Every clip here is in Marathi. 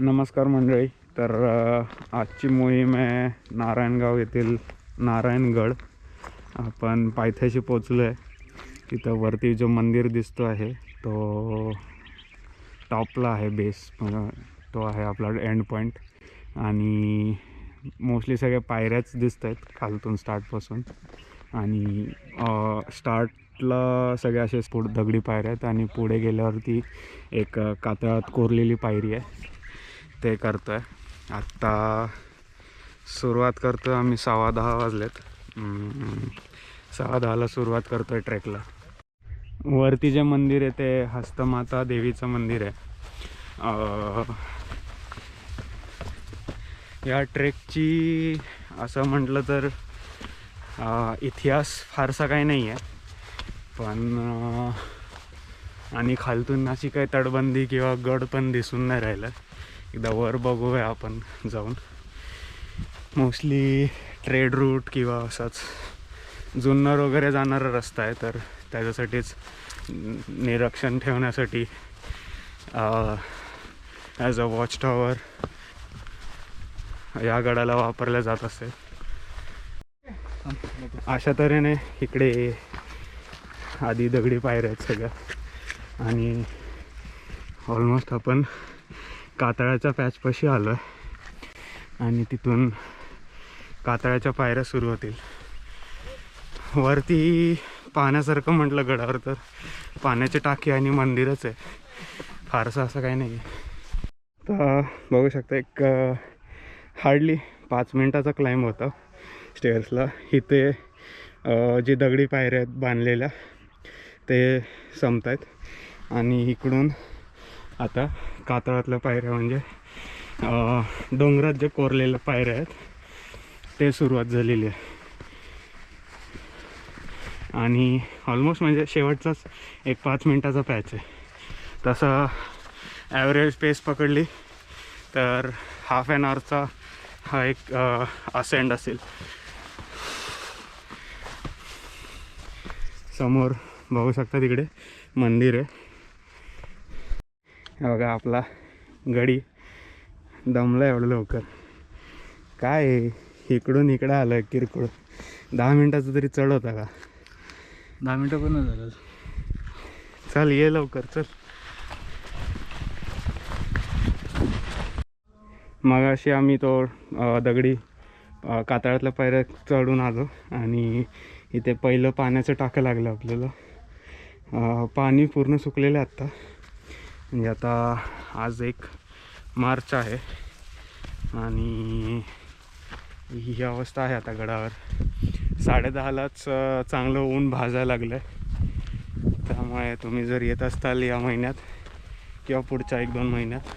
नमस्कार मंडळी. तर आजची मोहीम आहे नारायणगाव येथील नारायणगड. आपण पायथ्याशी पोचलो आहे तिथं वरती जो मंदिर दिसतो आहे तो टॉपला आहे बेस. तो आहे आपला एंड पॉईंट आणि मोस्टली सगळ्या पायऱ्याच दिसत आहेत खालतून स्टार्टपासून आणि स्टार्टला सगळ्या असे पुढ दगडी पायऱ्या आहेत आणि पुढे गेल्यावरती एक कातळात कोरलेली पायरी आहे. ते करतो आहे आत्ता सुरुवात करतो आम्ही सव्वा दहा वाजलेत. सव्वा दहाला सुरुवात करतो आहे ट्रेकला. वरती जे मंदिर आहे ते हस्तमाता देवीचं मंदिर आहे. या ट्रेकची असं म्हटलं तर इतिहास फारसा काही नाही आहे पण आणि खालतून अशी काही तटबंदी किंवा गड पण दिसून नाही राहिलं. एकदा वर बघूया आपण जाऊन. मोस्टली ट्रेड रूट किंवा असाच जुन्नर वगैरे जाणारा रस्ता आहे तर त्याच्यासाठीच निरीक्षण ठेवण्यासाठी ॲज अ वॉच टॉवर या गडाला वापरल्या जात असेल अशा तऱ्हेने इकडे आधी दगडी पायऱ्या आहेत सगळ्या. आणि ऑलमोस्ट आपण कातळाच्या पॅचपाशी आलो आहे आणि तिथून कातळाच्या पायऱ्या सुरू होतील. वरती पाहण्यासारखं म्हटलं गडावर तर. पाण्याची टाकी आणि मंदिरच आहे. फारसं असं काही नाही तर बघू शकता एक हार्डली पाच मिनटाचा क्लाइंब होता. स्टेअर्सला इथे जे दगडी पायऱ्या आहेत बांधलेल्या ते संपत आहेत आणि इकडून आता कातळातल्या पायऱ्या म्हणजे डोंगरात जे कोरलेल्या पायऱ्या आहेत ते सुरुवात झालेली आहे. आणि ऑलमोस्ट म्हणजे शेवटचाच एक पाच मिनटाचा पॅच आहे. तसं ॲव्हरेज पेस पकडली तर हाफ ॲन आवरचा हा एक असेंड असेल. समोर बघू शकता तिकडे मंदिर आहे. बघा आपला गडी दमला एवढं लवकर. काय? इकडून इकडं आलं किरकोळ. दहा मिनटाचा तरी चढ होता का? दहा मिनटं पण झालं. चल ये लवकर चल. मग अशी आम्ही तो दगडी कातळातल्या पायऱ्या चढून आलो आणि इथे पहिलं पाण्याचं टाकं लागलं आपल्याला. पाणी पूर्ण सुकलेलं आहे आत्ता. म्हणजे आता आज एक मार्च आहे आणि ही अवस्था आहे आता गडावर. साडेदहालाच चांगलं ऊन भाजायला लागलं आहे त्यामुळे तुम्ही जर येत असताल या महिन्यात किंवा पुढच्या एक दोन महिन्यात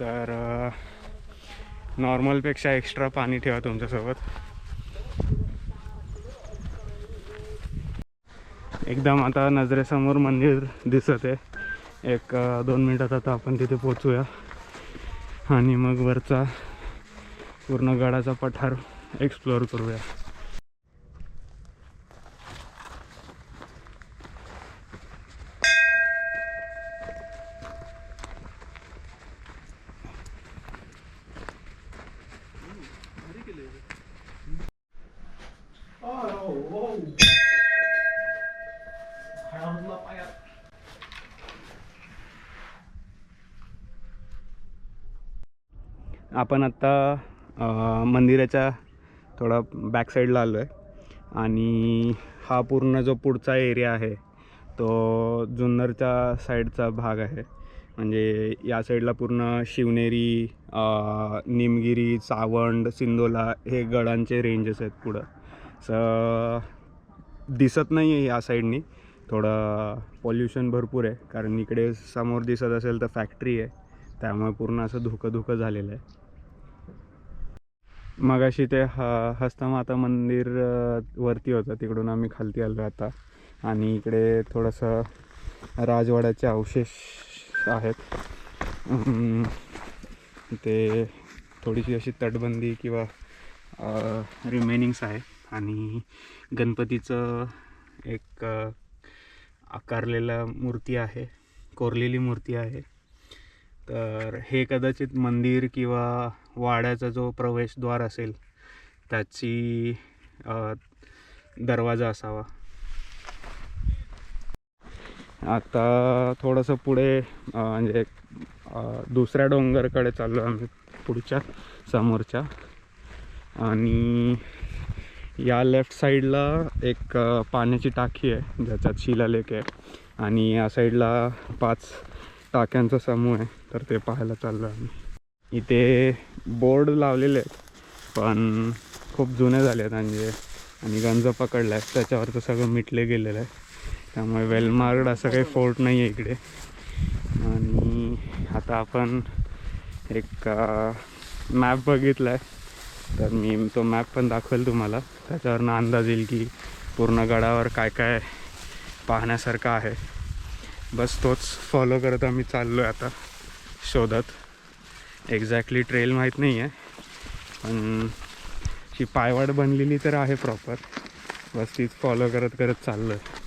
तर नॉर्मलपेक्षा एक्स्ट्रा पाणी ठेवा तुमच्यासोबत. एकदम आता नजरेसमोर मंदिर दिसत आहे. एक दोन मिनटात आता आपण तिथे पोचूया आणि मग वरचा पूर्ण गडाचा पठार एक्सप्लोअर करूया. Oh, आपण आत्ता मंदिराच्या थोडा बॅक साईडला आलो आहे आणि हा पूर्ण जो पुढचा एरिया आहे तो जुन्नरच्या साईडचा भाग आहे. म्हणजे या साईडला पूर्ण शिवनेरी निमगिरी सावंड सिंदोला हे गडांचे रेंजेस आहेत पुढं. स दिसत नाही आहे या साईडनी थोडं पॉल्युशन भरपूर आहे. कारण इकडे समोर दिसत असेल तर फॅक्टरी आहे. त्यामुळे पूर्ण असं धुकं धुकं झालेलं आहे. मगाशी ते ह हस्तमाता मंदिर वरती होतं. तिकडून आम्ही खालती आलो आता. आणि इकडे थोडंसं राजवाड्याचे अवशेष आहेत. ते थोडीशी अशी तटबंदी किंवा रिमेनिंग्स आहे. आणि गणपतीचं एक आकारलेला मूर्ती आहे. कोरलेली मूर्ती आहे. तर हे कदाचित मंदिर किंवा वाड्याचा जो प्रवेशद्वार असेल त्याची दरवाजा असावा. आता थोडंसं पुढे म्हणजे दुसऱ्या डोंगरकडे चाललो आम्ही पुढच्या समोरच्या. आणि या लेफ्ट साईडला एक पाण्याची टाकी आहे ज्याच्यात शिलालेख आहे. आणि या साईडला पाच टाक्यांचा समूह आहे तर ते पाहायला चाललो आम्ही. इथे बोर्ड लावलेले आहेत पण खूप जुने झाले आहेत म्हणजे आणि गंज पकडला आहे. त्याच्यावरचं सगळं मिटले गेलेलं आहे. त्यामुळे वेलमार्ड असं काही फोर्ट नाही आहे इकडे. आणि आता आपण एक मॅप बघितला आहे तर मी तो मॅप पण दाखवेल तुम्हाला. त्याच्यावरनं अंदाज येईल की पूर्ण गडावर काय काय पाहण्यासारखं आहे. बस तोच फॉलो करत आम्ही चाललो आहे आता शोधत. एक्झॅक्टली ट्रेल माहीत नाही आहे पण ही पायवाट बनलेली तर आहे प्रॉपर बस तीच फॉलो करत करत चाललो आहे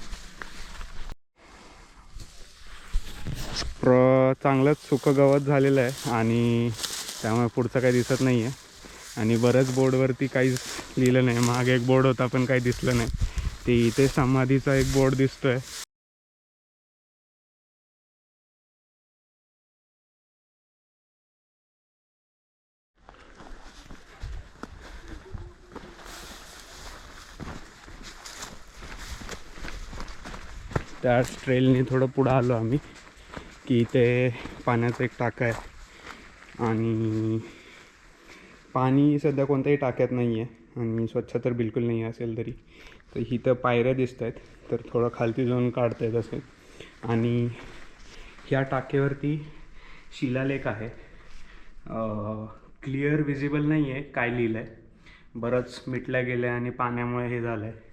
प्र चांगलंच सुकं गवत झालेलं आहे आणि त्यामुळे पुढचं काही दिसत नाही आहे आणि बऱ्याच बोर्डवरती काहीच लिहिलं नाही. मागे एक बोर्ड होता पण काही दिसलं नाही. ते इथे समाधीचा एक बोर्ड दिसतो आहे त्या ट्रेलने थोडं पुढं आलो आम्ही की इथे पाण्याचं एक टाका आहे. आणि पाणी सध्या कोणत्याही टाक्यात नाही आहे आणि स्वच्छ तर बिलकुल नाही असेल तरी. तर इथं पायऱ्या दिसत आहेत तर थोडं खालती जाऊन काढता येत असेल. आणि ह्या टाकेवरती शिलालेख आहे. क्लिअर विजिबल नाही आहे काय लिहिलं आहे बरंच मिटल्या गेलं आहे आणि पाण्यामुळे हे झालं आहे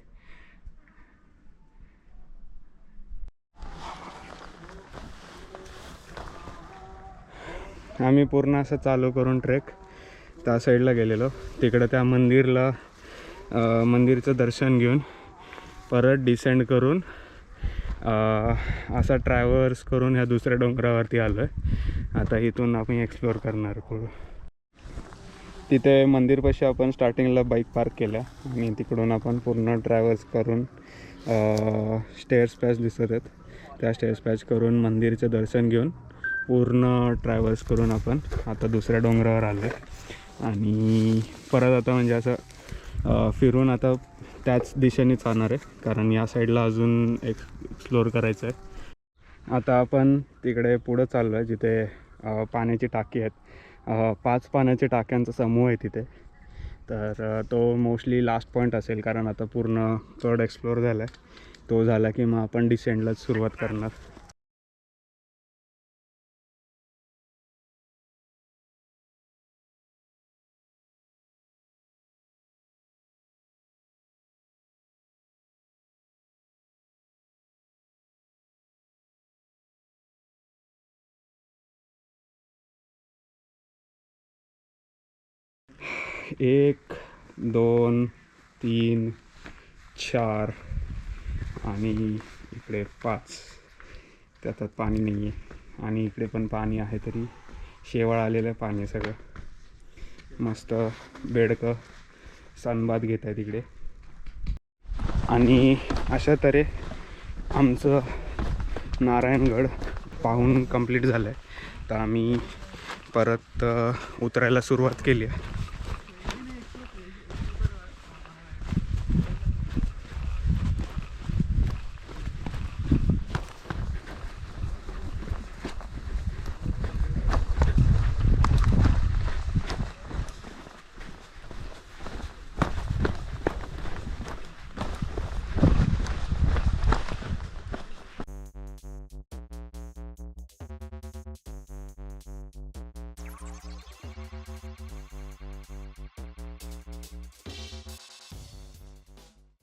आम्ही पूर्ण असं चालू करून ट्रेक त्या साईडला गेलेलो. तिकडं त्या मंदिरला मंदिरचं दर्शन घेऊन परत डिसेंड करून असा ट्रॅव्हल्स करून ह्या दुसऱ्या डोंगरावरती आलो आहे आता इथून आपण एक्सप्लोअर करणार पुढं. तिथे मंदिरपाशी आपण स्टार्टिंगला बाईक पार्क केल्या. आणि तिकडून आपण पूर्ण ट्रॅव्हल्स करून स्टेअर्स पॅच दिसत आहेत. त्या स्टेअर्स पॅच करून मंदिरचं दर्शन घेऊन पूर्ण ट्रॅव्हल्स करून आपण आता दुसऱ्या डोंगरावर आलो आहे आणि परत आता म्हणजे असं फिरून आता त्याच दिशेने चालणार आहे. कारण या साईडला अजून एक एक्सप्लोअर करायचं आहे. आता आपण तिकडे पुढं चाललो आहे जिथे पाण्याची टाकी आहेत. पाच पाण्याच्या टाक्यांचा समूह आहे तिथे. तर तो मोस्टली लास्ट पॉईंट असेल कारण आता पूर्ण चढ एक्सप्लोअर झाला आहे तो झाला की मग आपण डिसेंडलाच सुरुवात करणार. एक दोन तीन चार आणि इकडे पाच. त्यात पाणी नाही आहे आणि इकडे पण पाणी आहे तरी शेवाळ आलेलं आहे पाणी सगळं. मस्त बेडकं सनबाद घेत आहे तिकडे आणि अशा तऱ्हे आमचं नारायणगड पाहून कंप्लीट झालं आहे तर आम्ही परत उतरायला सुरुवात केली आहे.